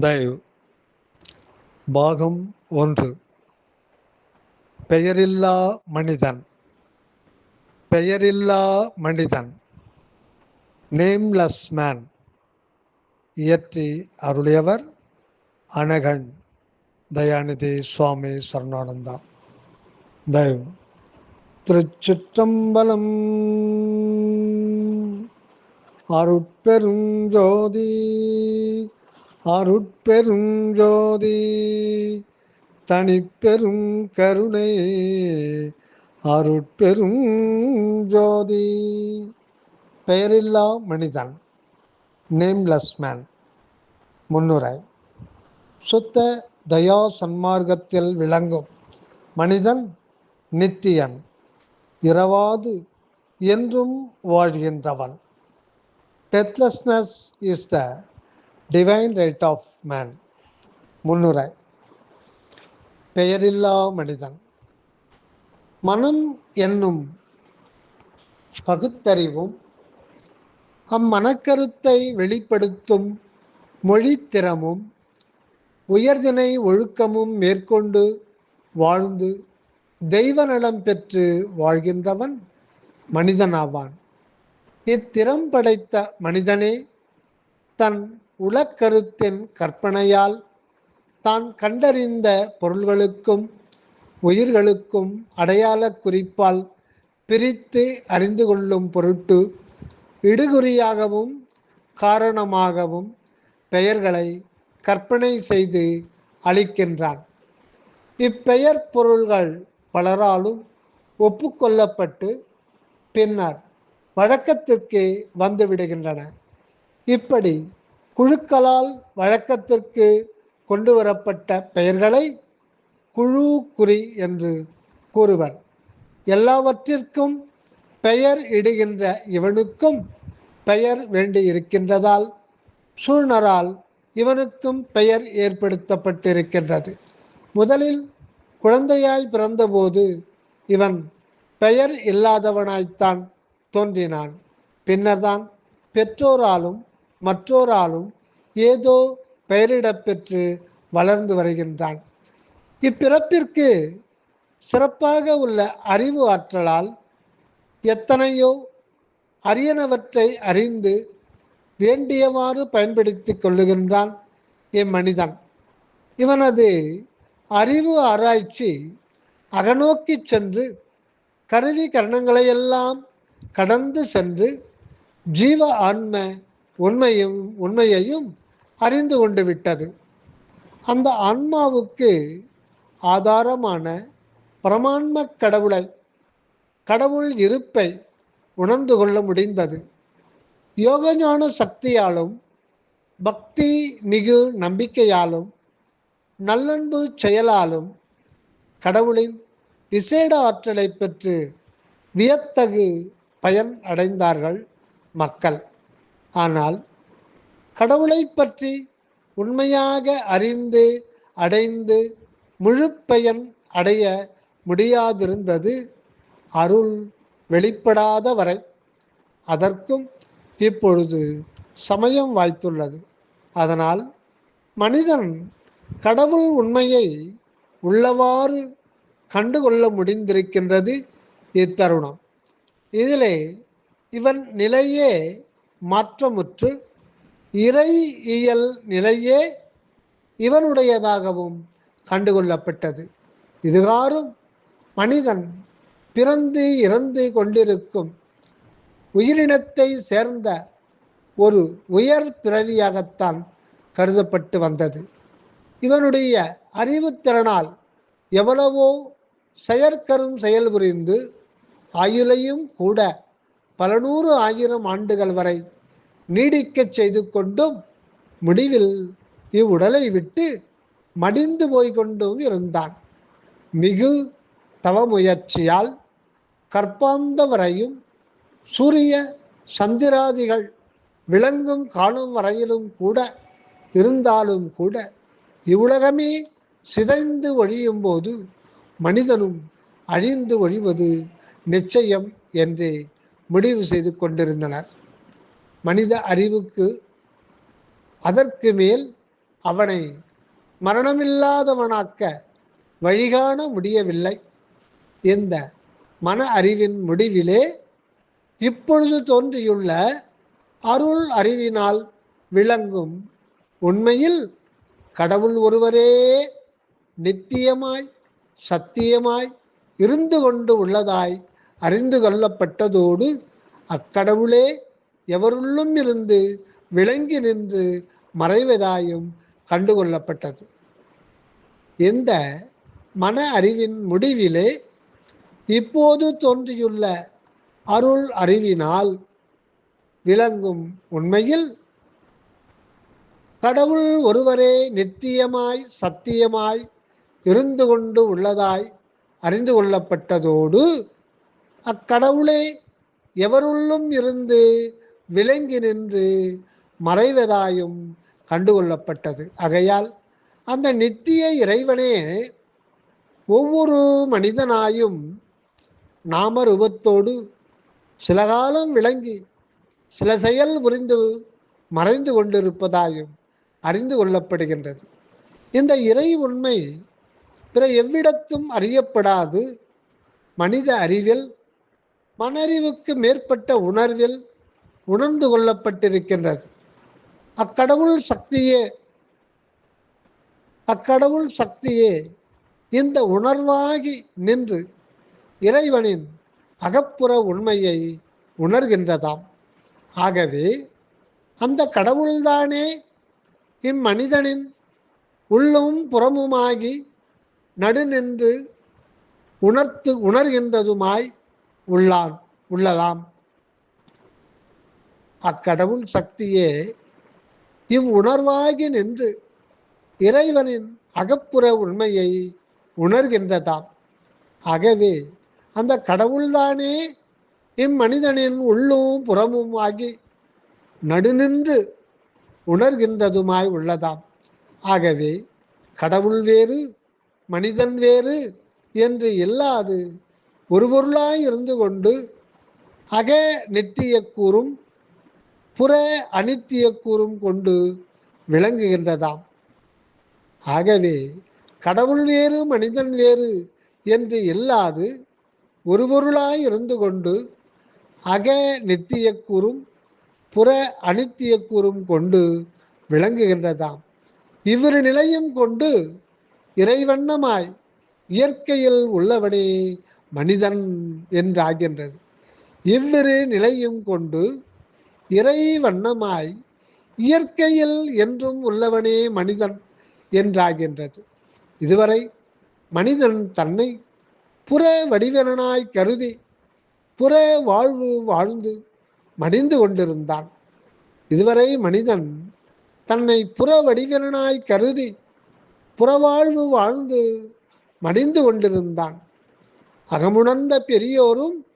தயவு. பாகம் ஒன்று. பெயரில்லா மனிதன். பெயரில்லா மனிதன். நேம்லெஸ் மேன் இயற்றி அருளியவர் அனகன். தயாநிதி சுவாமி சரணானந்தா. தயவு. திருச்சிற்றம்பலம். அருட்பெருஞ்சோதி. அருட்பெருஞ்சோதி தனிப்பெரும் கருணை அருட்பெரும் ஜோதி. பெயரில்லா மனிதன் நேம்லெஸ் மேன் முன்னுரை. சுத்த தயா சன்மார்க்கத்தில் விளங்கும் மனிதன் நித்தியன் இரவாது என்றும் வாழ்கின்றவன். Deathlessness is the divine right of man முன்னுரை. பெயரில்லா மனிதன். மனம் என்னும் பகுத்தறிவும் அம்மனக்கருத்தை வெளிப்படுத்தும் மொழித்திறமும் உயர்தினை ஒழுக்கமும் மேற்கொண்டு வாழ்ந்து தெய்வ நலம் பெற்று வாழ்கின்றவன் மனிதனாவான். இத்திறம் படைத்த மனிதனே தன் உளக்கருத்தின் கற்பனையால் தான் கண்டறிந்த பொருள்களுக்கும் உயிர்களுக்கும் அடையாள குறிப்பால் பிரித்து அறிந்து கொள்ளும் பொருட்டு இடுகுறியாகவும் காரணமாகவும் பெயர்களை கற்பனை செய்து அளிக்கின்றான். இப்பெயர் பொருள்கள் பலராலும் ஒப்புக்கொள்ளப்பட்டு பின்னர் வழக்கத்திற்கு வந்துவிடுகின்றன இப்படி குழுக்களால் வழக்கத்திற்கு கொண்டு வரப்பட்ட பெயர்களை குழு குறி என்று கூறுவர். எல்லாவற்றிற்கும் பெயர் இடுகின்ற இவனுக்கும் பெயர் வேண்டி இருக்கின்றதால் சூழ்நரால் இவனுக்கும் பெயர் ஏற்படுத்தப்பட்டிருக்கின்றது. முதலில் குழந்தையாய் பிறந்தபோது இவன் பெயர் இல்லாதவனாய்த்தான் தோன்றினான். பின்னர்தான் பெற்றோராலும் மற்றோராலும் ஏதோ பெயரிடப்பெற்று வளர்ந்து வருகின்றான். இப்பிறப்பிற்கு சிறப்பாக உள்ள அறிவு ஆற்றலால் எத்தனையோ அரியனவற்றை அறிந்து வேண்டியவாறு பயன்படுத்தி கொள்ளுகின்றான் இம்மனிதன். இவனது அறிவு ஆராய்ச்சி அகநோக்கி சென்று கருவி கரணங்களையெல்லாம் கடந்து சென்று ஜீவ ஆன்ம உண்மையும் உண்மையையும் அறிந்து கொண்டு விட்டது. அந்த ஆன்மாவுக்கு ஆதாரமான பிரமாண்ம கடவுளை கடவுள் இருப்பை உணர்ந்து கொள்ள முடிந்தது. யோகஞான சக்தியாலும் பக்தி மிகு நம்பிக்கையாலும் நல்லன்பு செயலாலும் கடவுளின் விசேட ஆற்றலை பெற்று வியத்தகு பயன் அடைந்தார்கள் மக்கள். ஆனால் கடவுளை பற்றி உண்மையாக அறிந்து அடைந்து முழு பயன் அடைய முடியாதிருந்தது அருள் வெளிப்படாத வரை. அதற்கும் இப்பொழுது சமயம் வாய்த்துள்ளது. அதனால் மனிதன் கடவுள் உண்மையை உள்ளவாறு கண்டுகொள்ள முடிந்திருக்கின்றது இத்தருணம். இதிலே இவன் நிலையே மாற்றமுற்று இறை இயல் நிலையே இவனுடையதாகவும் கண்டுகொள்ளப்பட்டது. இதுகாரும் மனிதன் பிறந்து இறந்து கொண்டிருக்கும் உயிரினத்தை சேர்ந்த ஒரு உயர் பிறவியாகத்தான் கருதப்பட்டு வந்தது. இவனுடைய அறிவுத்திறனால் எவ்வளவோ செயற்கரும் செயல் புரிந்து ஆயுளையும் கூட பல நூறு ஆயிரம் ஆண்டுகள் வரை நீடிக்கச் செய்து கொண்டும் முடிவில் இவ்வுடலை விட்டு மடிந்து போய்கொண்டும் இருந்தான். மிகு தவமுயற்சியால் கற்பாந்த வரையும் சூரிய சந்திராதிகள் விளங்கும் காணும் வரையிலும் கூட இருந்தாலும் கூட இவ்வுலகமே சிதைந்து ஒழியும் போது மனிதனும் அழிந்து ஒழிவது நிச்சயம் என்று முடிவு செய்து கொண்டிருந்தனர். மனித அறிவுக்கு அதற்கு மேல் அவனை மரணமில்லாதவனாக்க வழிகாண முடியவில்லை. இந்த மன அறிவின் முடிவிலே இப்பொழுது தோன்றியுள்ள அருள் அறிவினால் விளங்கும் உண்மையில் கடவுள் ஒருவரே நித்தியமாய் சத்தியமாய் இருந்து கொண்டு உள்ளதாய் அறிந்து கொள்ளப்பட்டதோடு அக்கடவுளே எவருள்ளும் இருந்து விளங்கி நின்று மறைவதாயும் கண்டுகொள்ளப்பட்டது. இந்த மன அறிவின் முடிவிலே இப்போது தோன்றியுள்ள அருள் அறிவினால் விளங்கும் உண்மையில் கடவுள் ஒருவரே நித்தியமாய் சத்தியமாய் இருந்து கொண்டு உள்ளதாய் அறிந்து கொள்ளப்பட்டதோடு அக்கடவுளே எவருள்ளும் இருந்து விளங்கி நின்று மறைவதாயும் கண்டுகொள்ளப்பட்டது. ஆகையால் அந்த நித்திய இறைவனே ஒவ்வொரு மனிதனாயும் நாமரூபத்தோடு சில காலம் விளங்கி சில செயல் புரிந்து மறைந்து கொண்டிருப்பதாயும் அறிந்து கொள்ளப்படுகின்றது. இந்த இறை உண்மை பிற எவ்விடத்தும் அறியப்படாது. மனித அறிவில் மனறிவுக்கு மேற்பட்ட உணர்வில் உணர்ந்து கொள்ளப்பட்டிருக்கின்றது. அக்கடவுள் சக்தியே அக்கடவுள் சக்தியே இந்த உணர்வாகி நின்று இறைவனின் அகப்புற உண்மையை உணர்கின்றதாம். ஆகவே அந்த கடவுள்தானே இம்மனிதனின் உள்ளும் புறமுமாகி நடுநின்று உணர்த்து உணர்கின்றதுமாய் உள்ளான் உள்ளதாம். அக்கடவுள் சக்தியே இவ் உணர்வாகி நின்று இறைவனின் அகப்புற உண்மையை உணர்கின்றதாம். ஆகவே அந்த கடவுள்தானே இம்மனிதனின் உள்ளும் புறமும் ஆகி நடுநின்று உணர்கின்றதுமாய் உள்ளதாம். ஆகவே கடவுள் வேறு மனிதன் வேறு என்று இல்லாது ஒரு பொருளாய் இருந்து கொண்டு அக நித்திய கூறும் புற அனித்திய கூறும் கொண்டு விளங்குகின்றதாம். ஆகவே கடவுள் வேறு மனிதன் வேறு என்று இல்லாது ஒரு பொருளாய் இருந்து கொண்டு அக நித்திய கூறும் புற அனித்திய கூறும் கொண்டு விளங்குகின்றதாம். இவ்விரு நிலையும் கொண்டு இறைவண்ணமாய் இயற்கையில் உள்ளவனே மனிதன் என்றாகின்றது. இவ்விரு நிலையும் கொண்டு இறை வண்ணமாய் இயற்கையில் என்றும் உள்ளவனே மனிதன் என்றாகின்றது. இதுவரை மனிதன் தன்னை புற வடிவனாய் கருதி புற வாழ்வு வாழ்ந்து மடிந்து கொண்டிருந்தான். இதுவரை மனிதன் தன்னை புற வடிவனாய் கருதி புறவாழ்வு வாழ்ந்து மடிந்து கொண்டிருந்தான். அகமுணர்ந்த பெரியோரும்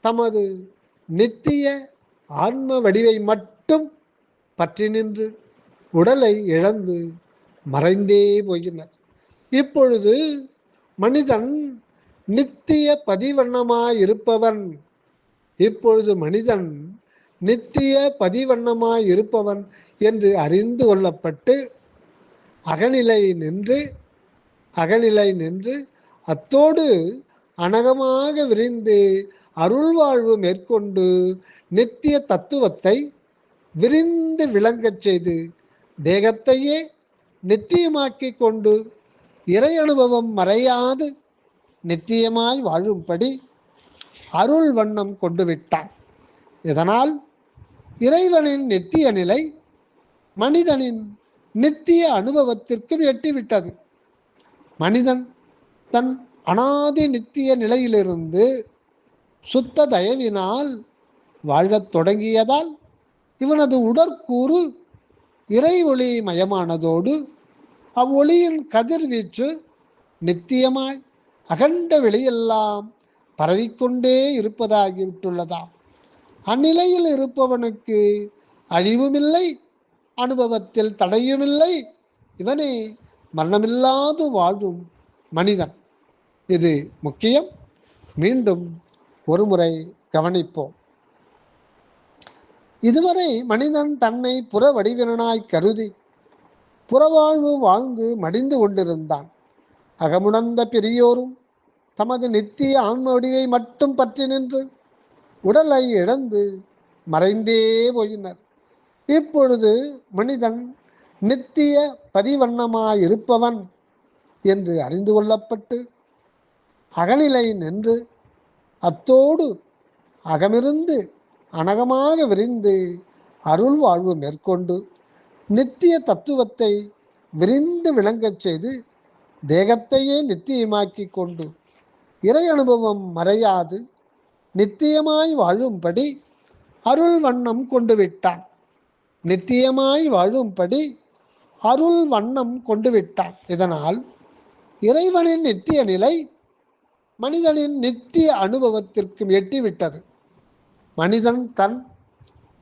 தமது நித்திய ஆன்ம வடிவை மட்டும் பற்றி நின்று உடலை இழந்து மறைந்தே போயினர் இப்பொழுது மனிதன் நித்திய பதிவண்ணமாயிருப்பவன். இப்பொழுது மனிதன் நித்திய பதிவண்ணமாயிருப்பவன் என்று அறிந்து கொள்ளப்பட்டு அகநிலை நின்று அகநிலை நின்று அத்தோடு அனகமாக விரிந்து அருள்வாழ்வு மேற்கொண்டு நித்திய தத்துவத்தை விரிந்து விளங்கச் செய்து தேகத்தையே நித்தியமாக்கி கொண்டு இறை அனுபவம் மறையாது நித்தியமாய் வாழும்படி அருள் வண்ணம் கொண்டு விட்டான். இதனால் இறைவனின் நித்திய நிலை மனிதனின் நித்திய அனுபவத்திற்கும் எட்டிவிட்டது. மனிதன் தன் அனாதி நித்திய நிலையிலிருந்து சுத்த தயவினால் வாழத் தொடங்கியதால் இவனது உடற்கூறு இறை ஒளி மயமானதோடு அவ்வொளியின் கதிர்வீச்சு நித்தியமாய் அகண்ட வெளியெல்லாம் பரவிக்கொண்டே இருப்பதாகிவிட்டுள்ளதாம். அந்நிலையில் இருப்பவனுக்கு அழிவுமில்லை அனுபவத்தில் தடையுமில்லை இவனே மரணமில்லாது வாழும் மனிதன். இது முக்கியம். மீண்டும் ஒருமுறை கவனிப்போம். இதுவரை மனிதன் தன்னை புற வடிவினனாய் கருதி புறவாழ்வு வாழ்ந்து மடிந்து கொண்டிருந்தான். அகமுணர்ந்த பெரியோரும் தமது நித்திய ஆன்ம வடிவை மட்டும் பற்றி நின்று உடலை இழந்து மறைந்தே போயினர். இப்பொழுது மனிதன் நித்திய பதிவண்ணமாயிருப்பவன் என்று அறிந்து கொள்ளப்பட்டு அகநிலை நின்று அத்தோடு அகமிருந்து அனகமாக விரிந்து அருள் வாழ்வு மேற்கொண்டு நித்திய தத்துவத்தை விரிந்து விளங்கச் செய்து தேகத்தையே நித்தியமாக்கி கொண்டு இறை அனுபவம் மறையாது நித்தியமாய் வாழும்படி அருள் வண்ணம் கொண்டு விட்டான். நித்தியமாய் வாழும்படி அருள் வண்ணம் கொண்டு விட்டான். இதனால் இறைவனின் நித்திய நிலை மனிதனின் நித்திய அனுபவத்திற்கும் எட்டிவிட்டது. மனிதன் தன்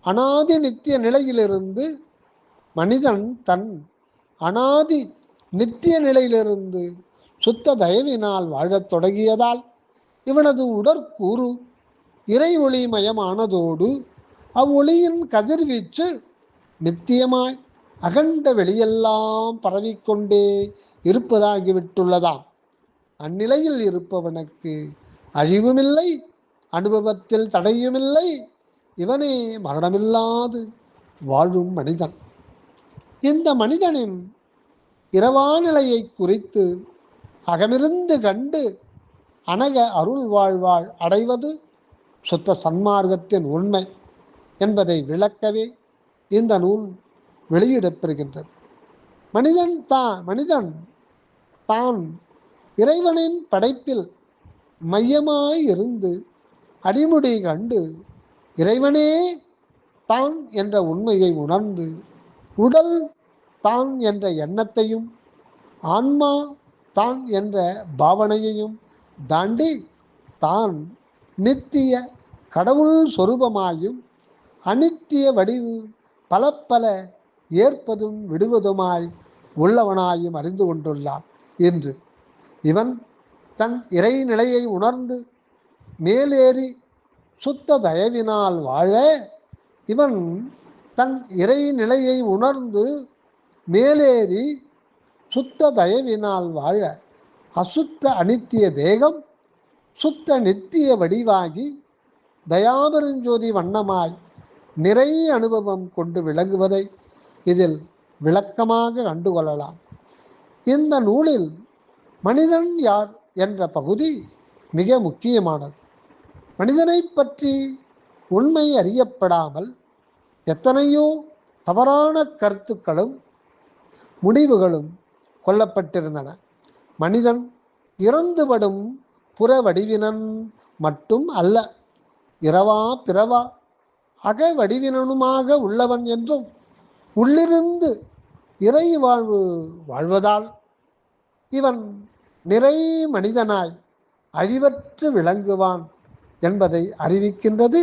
அனாதி நித்திய நிலையிலிருந்து மனிதன் தன் அனாதி நித்திய நிலையிலிருந்து சுத்த தயவினால் வாழத் தொடங்கியதால் இவனது உடற்கூறு இறை ஒளிமயமானதோடு அவ்வொளியின் கதிர்வீச்சு நித்தியமாய் அகண்ட வெளியெல்லாம் பரவிக்கொண்டே இருப்பதாகிவிட்டுள்ளதாம். அந்நிலையில் இருப்பவனுக்கு அழிவுமில்லை அனுபவத்தில் தடையுமில்லை இவனே மரணமில்லாது வாழும் மனிதன். இந்த மனிதனின் இரவா நிலையை குறித்து அகமிருந்து கண்டு அனக அருள் வாழ்வாள் அடைவது சுத்த சன்மார்க்கத்தின் உண்மை என்பதை விளக்கவே இந்த நூல் வெளியிடப்பெறுகின்றது மனிதன் தான் மனிதன் தான் இறைவனின் படைப்பில் மையமாய் இருந்து அடிமுடி கண்டு இறைவனே தான் என்ற உண்மையை உணர்ந்து உடல் தான் என்ற எண்ணத்தையும் ஆன்மா தான் என்ற பாவனையையும் தாண்டி தான் நித்திய கடவுள் சொரூபமாயும் அனித்திய வடிவு பல பல ஏற்பதும் விடுவதுமாய் உள்ளவனாயும் அறிந்து கொண்டுள்ளான். என்று இவன் தன் இறைநிலையை உணர்ந்து மேலேறி சுத்த தயவினால் வாழ இவன் தன் இறைநிலையை உணர்ந்து மேலேறி சுத்த தயவினால் வாழ அசுத்த அனித்திய தேகம் சுத்த நித்திய வடிவாகி தயாபெருஞ்சோதி வண்ணமாய் நிறை அனுபவம் கொண்டு விளங்குவதை இதில் விளக்கமாக கண்டுகொள்ளலாம். இந்த நூலில் மனிதன் யார் என்ற பகுதி மிக முக்கியமானது. மனிதனை பற்றி உண்மை அறியப்படாமல் எத்தனையோ தவறான கருத்துக்களும் முடிவுகளும் கொல்லப்பட்டிருந்தன. மனிதன் இறந்துபடும் புற வடிவினன் மட்டும் அல்ல இரவா பிறவா அக வடிவினனுமாக உள்ளவன் என்றும் உள்ளிருந்து இறை வாழ்வு வாழ்வதால் இவன் நிறை மனிதனாய் அழிவற்று விளங்குவான். என்பதை அறிவிக்கின்றது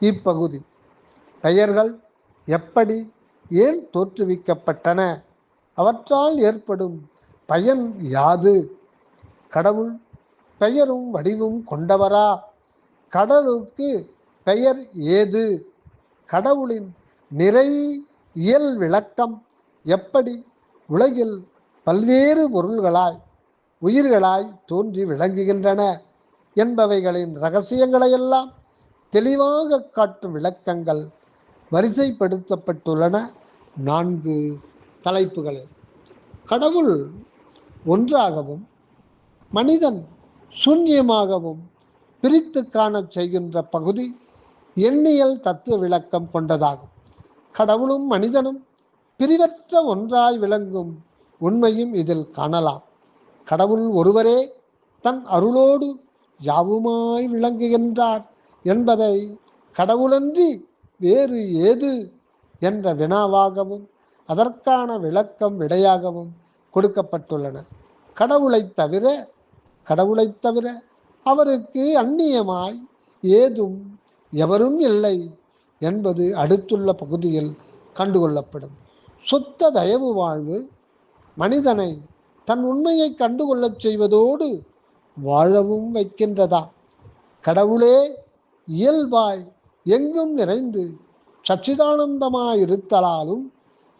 இப்பகுதி. பெயர்கள் எப்படி ஏன் தோற்றுவிக்கப்பட்டன? அவற்றால் ஏற்படும் பயன் யாது? கடவுள் பெயரும் வடிவும் கொண்டவரா? கடவுளுக்கு பெயர் ஏது? கடவுளின் நிறை இயல் விளக்கம் எப்படி உலகில் பல்வேறு பொருள்களாய் உயிர்களாய் தோன்றி விளங்குகின்றன? என்பவைகளின் ரகசியங்களையெல்லாம் தெளிவாக காட்டும் விளக்கங்கள் வரிசைப்படுத்தப்பட்டுள்ளன. நான்கு தலைப்புகளில் கடவுள் ஒன்றாகவும் மனிதன் சூன்யமாகவும் பிரித்து காணச் செய்கின்ற பகுதி எண்ணியல் தத்துவ விளக்கம் கொண்டதாகும். கடவுளும் மனிதனும் பிரிவற்ற ஒன்றாய் விளங்கும் உண்மையும் இதில் காணலாம். கடவுள் ஒருவரே தன் அருளோடு யாவுமாய் விளங்குகின்றார் என்பதை கடவுளன்றி வேறு ஏது என்ற வினாவாகவும் அதற்கான விளக்கம் விடையாகவும் கொடுக்கப்பட்டுள்ளன. கடவுளைத் தவிர கடவுளைத் தவிர அவருக்கு அந்நியமாய் ஏதும் எவரும் இல்லை என்பது அடுத்துள்ள பகுதியில் கண்டுகொள்ளப்படும். சுத்த தயவு வாழ்வு மனிதனை தன் உண்மையை கண்டுகொள்ளச் செய்வதோடு வாழவும் வைக்கின்றதா? கடவுளே இயல்பாய் எங்கும் நிறைந்து சச்சிதானந்தமாயிருத்தலாலும்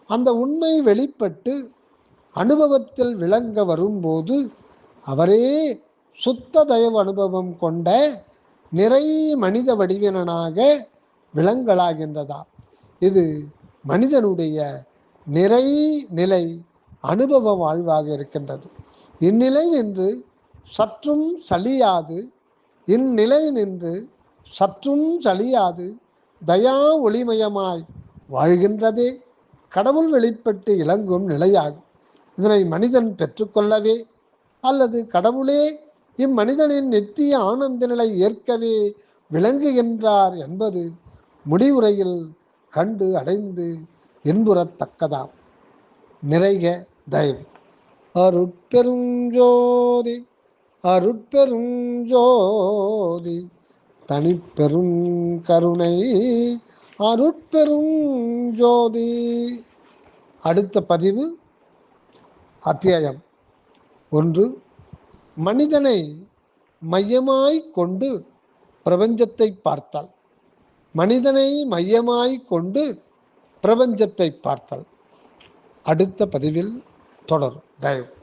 அந்த உண்மை வெளிப்பட்டு அனுபவத்தில் விளங்க வரும்போது அவரே சுத்த தயவு அனுபவம் கொண்ட நிறை மனித வடிவினனாக விலங்கலாகின்றதா இது மனிதனுடைய நிறை நிலை அனுபவ வாழ்வாக இருக்கின்றது. இந்நிலை என்று சற்றும் சலியாது. இந்நிலை நின்று சற்றும் சலியாது. தயா ஒளிமயமாய் வாழ்கின்றதே. கடவுள் வெளிப்பட்டு இளங்கும் நிலையாகும். இதனை மனிதன் பெற்றுக்கொள்ளவே அல்லது கடவுளே இம்மனிதனின் நித்திய ஆனந்த நிலை ஏற்கவே விளங்குகின்றார் என்பது முடிவுரையில் கண்டு அடைந்து இன்புறத்தக்கதாம். நிறைக தயவு. அருட்பெருஞ்சோதி. அருட்பெருஞ்சோதி தனிப்பெரும் கருணை. அருட்பெருஞ்சோதி அடுத்த பதிவு அத்தியாயம் ஒன்று. மனிதனை மையமாய் கொண்டு பிரபஞ்சத்தை பார்த்தால். மனிதனை மையமாய் கொண்டு பிரபஞ்சத்தை பார்த்தல். அடுத்த பதிவில் தொடரும். தயவு.